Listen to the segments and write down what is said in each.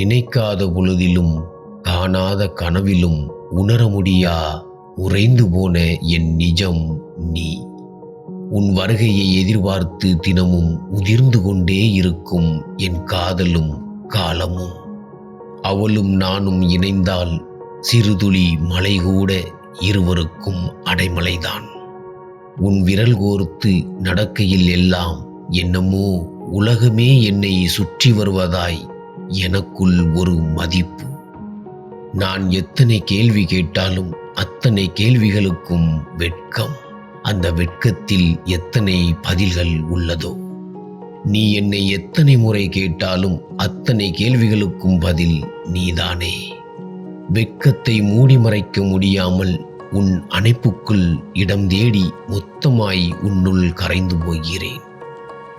நினைக்காத பொழுதிலும் காணாத கனவிலும் உணர முடியா? உறைந்து போன என் நிஜம் நீ. உன் வருகையை எதிர்பார்த்து தினமும் உதிர்ந்து கொண்டே இருக்கும் என் காதலும் காலமும். அவளும் நானும் இணைந்தால் சிறுதுளி மலை கூட இருவருக்கும் அடைமலைதான். உன் விரல் கோர்த்து நடக்கையில் எல்லாம் என்னமோ உலகமே என்னை சுற்றி வருவதாய் எனக்குள் ஒரு மதிப்பு. நான் எத்தனை கேள்வி கேட்டாலும் அத்தனை கேள்விகளுக்கும் வெட்கம். அந்த வெட்கத்தில் எத்தனை பதில்கள் உள்ளதோ? நீ என்னை எத்தனை முறை கேட்டாலும் அத்தனை கேள்விகளுக்கும் பதில் நீதானே. வெட்கத்தை மூடி மறைக்க முடியாமல் உன் அணைப்புக்குள் இடம் தேடி மொத்தமாய் உன்னுள் கரைந்து போகிறேன்.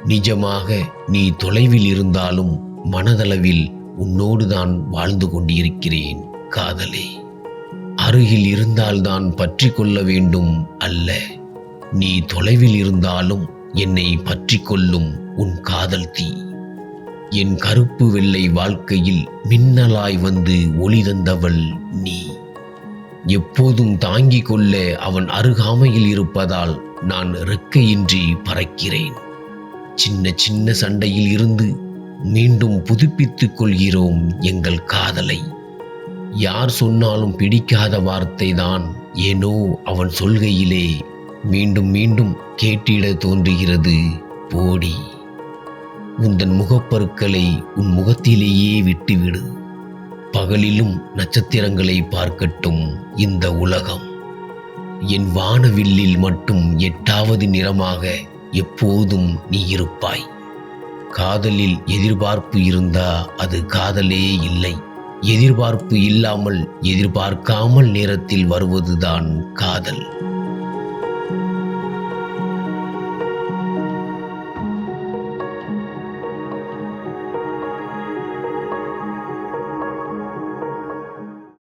நிஜமாக நீ தொலைவில் இருந்தாலும் மனதளவில் உன்னோடு தான் வாழ்ந்து கொண்டிருக்கிறேன் காதலே. அருகில் இருந்தால்தான் பற்றி கொள்ள வேண்டும் அல்ல. நீ தொலைவில் இருந்தாலும் என்னை பற்றி கொள்ளும் உன் காதல் தீ. என் கருப்பு வெள்ளை வாழ்க்கையில் மின்னலாய் வந்து ஒளி தந்தவள் நீ. எப்போதும் தாங்கிக் கொள்ள அவன் அருகாமையில் இருப்பதால் நான் ரெக்கையின்றி பறக்கிறேன். சின்ன சின்ன சண்டையில் இருந்து மீண்டும் புதுப்பித்துக் கொள்கிறோம் எங்கள் காதலை. யார் சொன்னாலும் பிடிக்காத வார்த்தை தான் ஏனோ அவன் சொல்கையிலே மீண்டும் மீண்டும் கேட்டிட தோன்றுகிறது. போடி உந்தன் முகப்பருக்களை உன் முகத்திலேயே விட்டுவிடு. பகலிலும் நட்சத்திரங்களை பார்க்கட்டும் இந்த உலகம். என் வானவில்லில் மட்டும் எட்டாவது நிறமாக எப்போதும் நீ இருப்பாய். காதலில் எதிர்பார்ப்பு இருந்தா அது காதலே இல்லை. எதிர்பார்ப்பு இல்லாமல் எதிர்பார்க்காமல் நேரத்தில் வருவதுதான் காதல்.